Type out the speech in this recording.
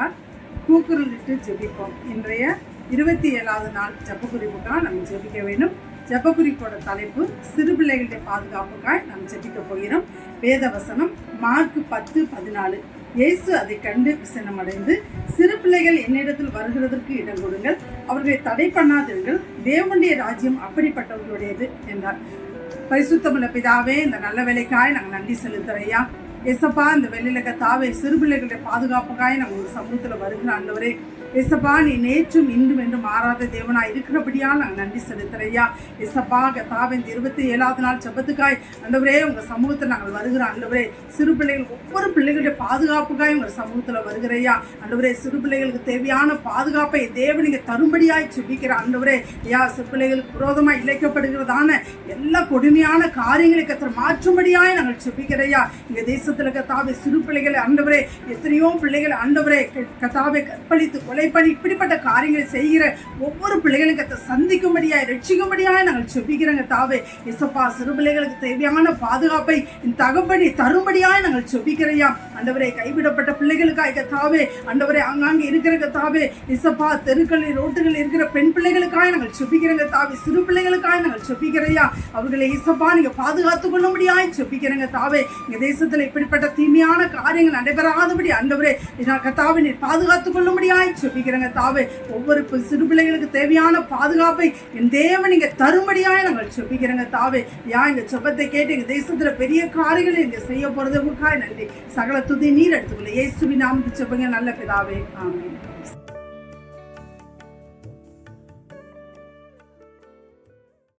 தான் கூக்குரலிட்டு ஜெபிப்போம். இன்றைய இருபத்தி ஏழாவது நாள் ஜப்பக்குறிப்புக்காக நம்ம ஜெபிக்க வேண்டும். ஜப்பக்குறிப்போட தலைப்பு சிறு பிள்ளைகளுடைய பாதுகாப்புக்காய் நாம் ஜெபிக்க போகிறோம். வேத மார்க் பத்து பதினாலு. இயேசு அதை கண்டு விசனமடைந்து சிறு பிள்ளைகள் என்னிடத்தில் வருகிறதற்கு இடம் கொடுங்கள். அவர்களை தடை பண்ணாதீர்கள் தேவனுடைய ராஜ்யம் அப்படிப்பட்டவர்களுடையது என்றார். பரிசுத்தமுள்ள பிதாவே இந்த நல்ல வேலைக்காய் நாங்கள் நன்றி செலுத்துறையா எசப்பா இந்த வெளியில தாவே சிறுபிள்ளைகளுடைய பாதுகாப்புக்காக பாதுகாப்புக்காய் ஒரு சமூகத்தில் வருகிற ஆண்டவரே எசப்பா நீ நேற்றும் இன்றும் என்று மாறாத தேவனா இருக்கிறபடியால் நாங்கள் நன்றி செலுத்துறையா எசப்பா கத்தாவே இந்த இருபத்தி ஏழாவது நாள் ஜெபத்துக்காய் அந்தவரே உங்கள் சமூகத்தில் நாங்கள் வருகிறோம். அந்தவரே சிறு பிள்ளைகள் ஒவ்வொரு பிள்ளைகளுடைய பாதுகாப்புக்காய் உங்கள் சமூகத்தில் வருகிறையா அந்தவரே சிறு பிள்ளைகளுக்கு தேவையான பாதுகாப்பை தேவன் நீங்கள் தரும்படியாய் சுபிக்கிற அந்தவரே ஐயா சிறு பிள்ளைகளுக்கு விரோதமாய் இழைக்கப்படுகிறதான எல்லா கொடுமையான காரியங்களை கத்தர் மாற்றும்படியாய் நாங்கள் சுபிக்கிறையா இங்க தேசத்தில் கத்தாவே சிறு பிள்ளைகளை ஆண்டவரே எத்தனையோ பிள்ளைகளை அண்டவரே க- கத்தாவை கற்பழித்து கொலை இறைப்பன் இப்படிப்பட்ட காரியங்களை செய்கிற ஒவ்வொரு பிள்ளைகளுக்கு அதை சந்திக்கும்படியாய் ரட்சிக்கும்படியாய் நாங்கள் செபிக்கிறோங்க தாவே. இசப்பா சிறு பிள்ளைகளுக்கு தேவையான பாதுகாப்பை தகப்படி தரும்படியாய் நாங்கள் செபிக்கிறையா அண்டவரை கைவிடப்பட்ட பிள்ளைகளுக்காக கத்தாவே அண்டவரை அங்காங்கே இருக்கிற கத்தாவே இசப்பா தெருக்களில் ரோட்டுகளில் இருக்கிற பெண் பிள்ளைகளுக்காக நாங்கள் சொப்பிக்கிறங்க தாவே சிறு பிள்ளைகளுக்காக நாங்கள் சொப்பிக்கிறையா அவர்களை இசப்பா நீங்கள் பாதுகாத்து கொள்ள முடியாது சொப்பிக்கிறங்க தாவே எங்க தேசத்தில் இப்படிப்பட்ட தீமையான காரியங்கள் நடைபெறாதபடி அண்டவரே நான் கத்தாவை நீர் பாதுகாத்து கொள்ள முடியாது சொப்பிக்கிறங்க தாவே ஒவ்வொரு சிறு பிள்ளைகளுக்கு தேவையான பாதுகாப்பை என் தேவன் நீங்கள் தரும்படியாக நாங்கள் சொப்பிக்கிறங்க தாவே யா எங்கள் சொப்பத்தை கேட்டு எங்கள் தேசத்தில் பெரிய காரியங்களை இங்கே செய்ய போகிறதுக்காக நன்றி. சகல துதி நீர் எடுத்துக்கொள்ள. இயேசுவின் நாமத்து சுபங்க நல்ல பிதாவே. ஆமென்.